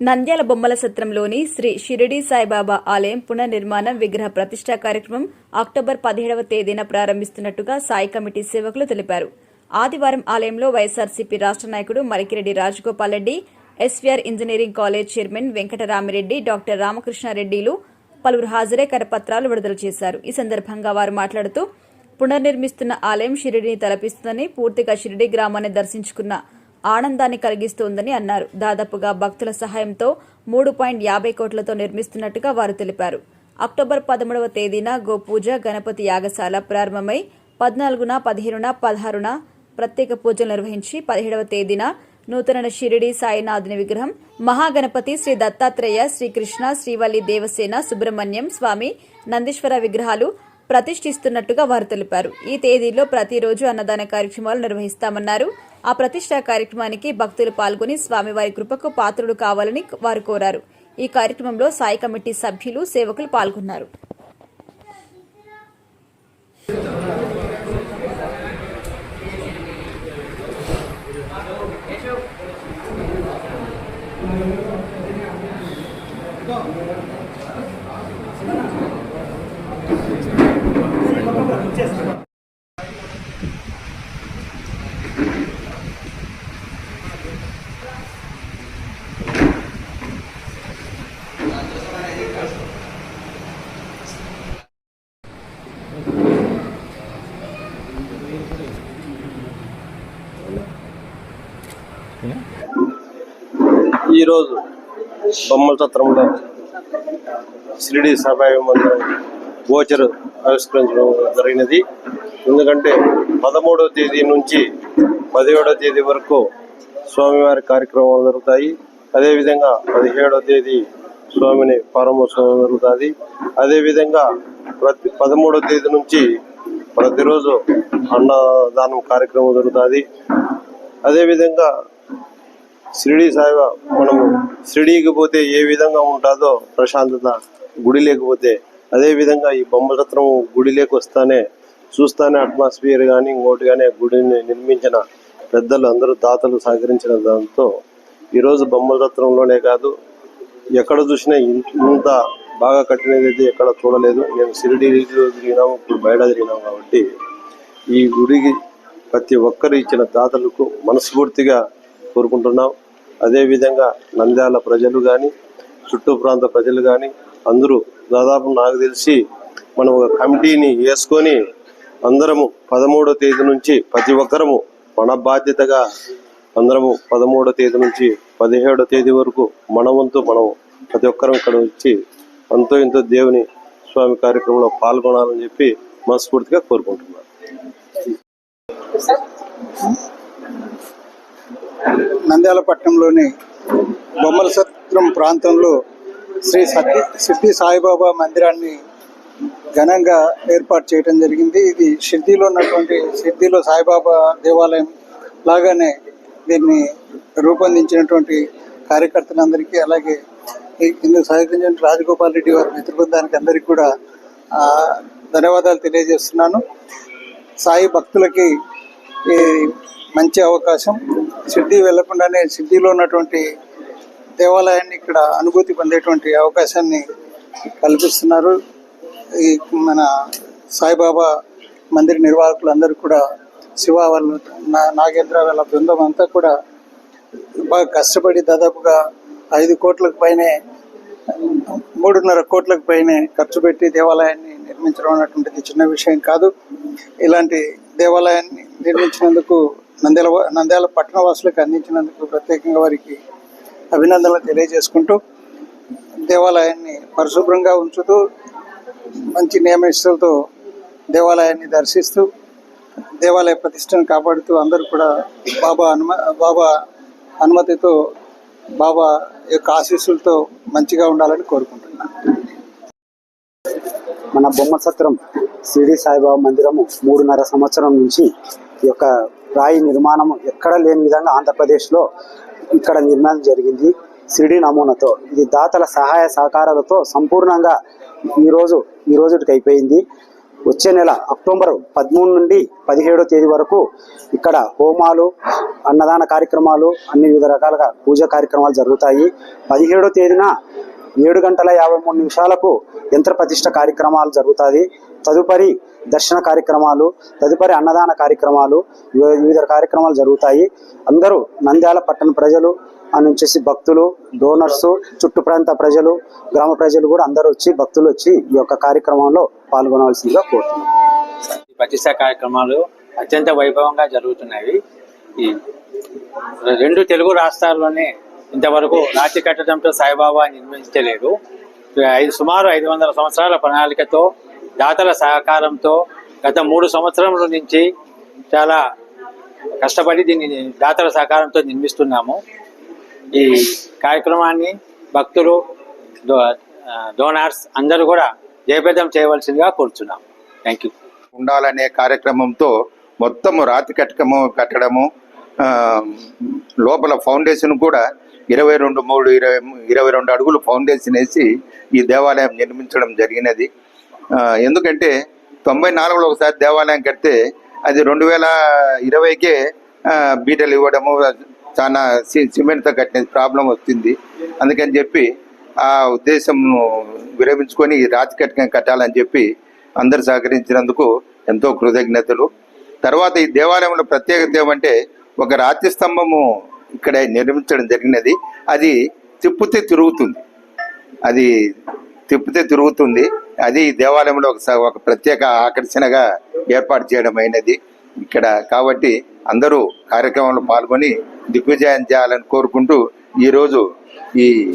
నంద్యాల బొమ్మల సత్రంలోని శ్రీ షిరిడి సాయిబాబా ఆలయం పునర్నిర్మాణం విగ్రహ ప్రతిష్టా కార్యక్రమం అక్టోబర్ పదిహేడవ తేదీన ప్రారంభిస్తున్నట్టుగా సాయి కమిటీ సేవకులు తెలిపారు. ఆదివారం ఆలయంలో వైఎస్ఆర్సీపీ రాష్ట్ర నాయకుడు Marikireddy Rajagopal Reddy SVR engineering college chairman Venkataramireddy doctor రామకృష్ణారెడ్డిలు పలువురు హాజరై కరపత్రాలు విడుదల చేశారు. ఈ సందర్భంగా వారు మాట్లాడుతూ పునర్నిర్మిస్తున్న ఆలయం షిరిడిని తలపిస్తుందని పూర్తిగా షిరిడి గ్రామాన్ని దర్శించుకున్న ఆనందాన్ని కలిగిస్తోందని అన్నారు. దాదాపుగా భక్తుల సహాయంతో మూడు పాయింట్ యాభై కోట్లతో నిర్మిస్తున్నట్టుగా వారు తెలిపారు. అక్టోబర్ పదమూడవ తేదీన గోపూజ గణపతి యాగశాల ప్రారంభమై పద్నాలుగున పదిహేనున పదహారున ప్రత్యేక పూజలు నిర్వహించి పదిహేడవ తేదీన నూతన షిరిడి సాయినాథుని విగ్రహం మహాగణపతి శ్రీ దత్తాత్రేయ శ్రీకృష్ణ శ్రీవల్లి దేవసేన సుబ్రహ్మణ్యం స్వామి నందీశ్వర విగ్రహాలు ప్రతిష్ఠిస్తున్నట్టుగా వారు తెలిపారు. ఈ తేదీలో ప్రతిరోజు అన్నదాన కార్యక్రమాలు నిర్వహిస్తామన్నారు. ఆ ప్రతిష్టా కార్యక్రమానికి భక్తులు పాల్గొని స్వామివారి కృపకు పాత్రుడు కావాలని వారు కోరారు. ఈ కార్యక్రమంలో సాయి కమిటీ సభ్యులు సేవకులు పాల్గొన్నారు. ఈరోజు బొమ్మల సత్రంలో షిరిడి సభాయ మందిరం గోచరు ఆవిష్కరించడం జరిగినది. ఎందుకంటే పదమూడవ తేదీ నుంచి పదిహేడవ తేదీ వరకు స్వామివారి కార్యక్రమాలు జరుగుతాయి. అదేవిధంగా పదిహేడవ తేదీ స్వామిని ప్రారంభోత్సవం జరుగుతుంది. అదేవిధంగా ప్రతి పదమూడవ తేదీ నుంచి ప్రతిరోజు అన్నదానం కార్యక్రమం జరుగుతుంది. అదేవిధంగా షిరిడి సాయిబా మనము షిరిడీకి పోతే ఏ విధంగా ఉంటుందో ప్రశాంతత గుడి లేకపోతే అదే విధంగా ఈ బొమ్మరత్నం గుడి లేకొస్తానే చూస్తానే అట్మాస్ఫియర్ కానీ ఇంకోటి కానీ గుడిని నిర్మించిన పెద్దలు అందరూ దాతలు సహకరించిన దాంతో ఈరోజు బొమ్మసత్రంలోనే కాదు ఎక్కడ చూసినా ఇంత బాగా కట్టినది అయితే ఎక్కడ చూడలేదు. నేను షిరిడీలో తిరిగినాము ఇప్పుడు బయట తిరిగినాము కాబట్టి ఈ గుడికి ప్రతి ఒక్కరు ఇచ్చిన దాతలకు మనస్ఫూర్తిగా కోరుకుంటున్నాం. అదేవిధంగా నంద్యాల ప్రజలు కానీ చుట్టూ ప్రాంత ప్రజలు కానీ అందరూ దాదాపు నాకు తెలిసి మనం ఒక కమిటీని వేసుకొని అందరము పదమూడో తేదీ నుంచి ప్రతి ఒక్కరము మన బాధ్యతగా అందరము పదమూడో తేదీ నుంచి పదిహేడో తేదీ వరకు మన వంతు మనం ప్రతి ఒక్కరం ఇక్కడ వచ్చి అంతో ఇంతో దేవుని స్వామి కార్యక్రమంలో పాల్గొనాలని చెప్పి మనస్ఫూర్తిగా కోరుకుంటున్నాను. నంద్యాల పట్టణంలోని బొమ్మల సత్రం ప్రాంతంలో శ్రీ సత్య సిద్ధి సాయిబాబా మందిరాన్ని ఘనంగా ఏర్పాటు చేయడం జరిగింది. ఇది సిద్ధిలో ఉన్నటువంటి సిద్ధిలో సాయిబాబా దేవాలయం లాగానే దీన్ని రూపొందించినటువంటి కార్యకర్తలందరికీ అలాగే ఇందుకు సహకరించిన రాజగోపాల్ రెడ్డి వారి మిత్రబృందానికి అందరికీ కూడా ధన్యవాదాలు తెలియజేస్తున్నాను. సాయి భక్తులకి మంచి అవకాశం. సిద్ధి వెళ్ళకుండానే సిద్ధిలో ఉన్నటువంటి దేవాలయాన్ని ఇక్కడ అనుభూతి పొందేటువంటి అవకాశాన్ని కల్పిస్తున్నారు. ఈ మన సాయిబాబా మందిర నిర్వాహకులందరూ కూడా శివ వాళ్ళు నాగేంద్ర వాళ్ళ బృందం అంతా కూడా బాగా కష్టపడి దాదాపుగా ఐదు కోట్లకు పైనే మూడున్నర కోట్లకు పైనే ఖర్చు పెట్టి దేవాలయాన్ని నిర్మించడం అన్నటువంటిది చిన్న విషయం కాదు. ఇలాంటి దేవాలయాన్ని నిర్మించినందుకు నంద్యాల నంద్యాల పట్టణ వాసులకు అందించినందుకు ప్రత్యేకంగా వారికి అభినందనలు తెలియజేసుకుంటూ దేవాలయాన్ని పరిశుభ్రంగా ఉంచుతూ మంచి నియమనిష్టలతో దేవాలయాన్ని దర్శిస్తూ దేవాలయ ప్రతిష్టను కాపాడుతూ అందరూ కూడా బాబా అనుమ బాబా అనుమతితో బాబా యొక్క ఆశీస్సులతో మంచిగా ఉండాలని కోరుకుంటున్నాను. మన బొమ్మ సత్రం షిరిడి సాయిబాబా మందిరము మూడున్నర సంవత్సరం నుంచి ఈ యొక్క రాయి నిర్మాణం ఎక్కడ లేని విధంగా ఆంధ్రప్రదేశ్లో ఇక్కడ నిర్మాణం జరిగింది. సిడి నమూనాతో ఇది దాతల సహాయ సహకారాలతో సంపూర్ణంగా ఈరోజు ఈ రోజుకి అయిపోయింది. వచ్చే నెల అక్టోబర్ పదమూడు నుండి పదిహేడో తేదీ వరకు ఇక్కడ హోమాలు అన్నదాన కార్యక్రమాలు అన్ని వివిధ రకాలుగా పూజ కార్యక్రమాలు జరుగుతాయి. పదిహేడో తేదీన ఏడు గంటల యాభై మూడు నిమిషాలకు యంత్ర ప్రతిష్ట కార్యక్రమాలు జరుగుతాయి. తదుపరి దర్శన కార్యక్రమాలు తదుపరి అన్నదాన కార్యక్రమాలు వివిధ కార్యక్రమాలు జరుగుతాయి. అందరూ నంద్యాల పట్టణ ప్రజలు అని వచ్చేసి భక్తులు డోనర్స్ చుట్టు ప్రాంత ప్రజలు గ్రామ ప్రజలు కూడా అందరూ వచ్చి భక్తులు వచ్చి ఈ యొక్క కార్యక్రమంలో పాల్గొనవలసిందిగా కోరుతున్నాను ప్రతిష్ట కార్యక్రమాలు అత్యంత వైభవంగా జరుగుతున్నాయి. ఈ రెండు తెలుగు రాష్ట్రాల్లోనే ఇంతవరకు రాతి కట్టడంతో సాయిబాబా నిర్మించలేదు. ఐదు సుమారు ఐదు వందల సంవత్సరాల ప్రణాళికతో దాతల సహకారంతో గత మూడు సంవత్సరముల నుంచి చాలా కష్టపడి దీన్ని దాతల సహకారంతో నిర్మిస్తున్నాము. ఈ కార్యక్రమాన్ని భక్తులు డోనార్స్ అందరూ కూడా జయప్రదం చేయవలసిందిగా కోరుచున్నాం థ్యాంక్ యూ. ఉండాలనే కార్యక్రమంతో మొత్తము రాతి కట్టకము కట్టడము లోపల ఫౌండేషన్ కూడా ఇరవై రెండు మూడు ఇరవై ఇరవై రెండు అడుగులు ఫౌండేషన్ వేసి ఈ దేవాలయం నిర్మించడం జరిగినది. ఎందుకంటే తొంభై నాలుగులో ఒకసారి దేవాలయం కడితే అది రెండు వేల ఇరవైకే బీటలు ఇవ్వడము చాలా సి సిమెంట్తో కట్టిన ప్రాబ్లం వస్తుంది. అందుకని చెప్పి ఆ ఉద్దేశం విరమించుకొని రాతి కట్టకం కట్టాలని చెప్పి అందరు సహకరించినందుకు ఎంతో కృతజ్ఞతలు. తర్వాత ఈ దేవాలయంలో ప్రత్యేకత ఏమంటే ఒక రాతి స్తంభము ఇక్కడ నిర్మించడం జరిగినది. అది తిప్పితే తిరుగుతుంది. అది తిప్పితే తిరుగుతుంది. అది ఈ దేవాలయంలో ఒక స- ఒక ప్రత్యేక ఆకర్షణగా ఏర్పాటు చేయడం అయినది ఇక్కడ. కాబట్టి అందరూ కార్యక్రమంలో పాల్గొని దిగ్విజయం చేయాలని కోరుకుంటూ ఈరోజు ఈ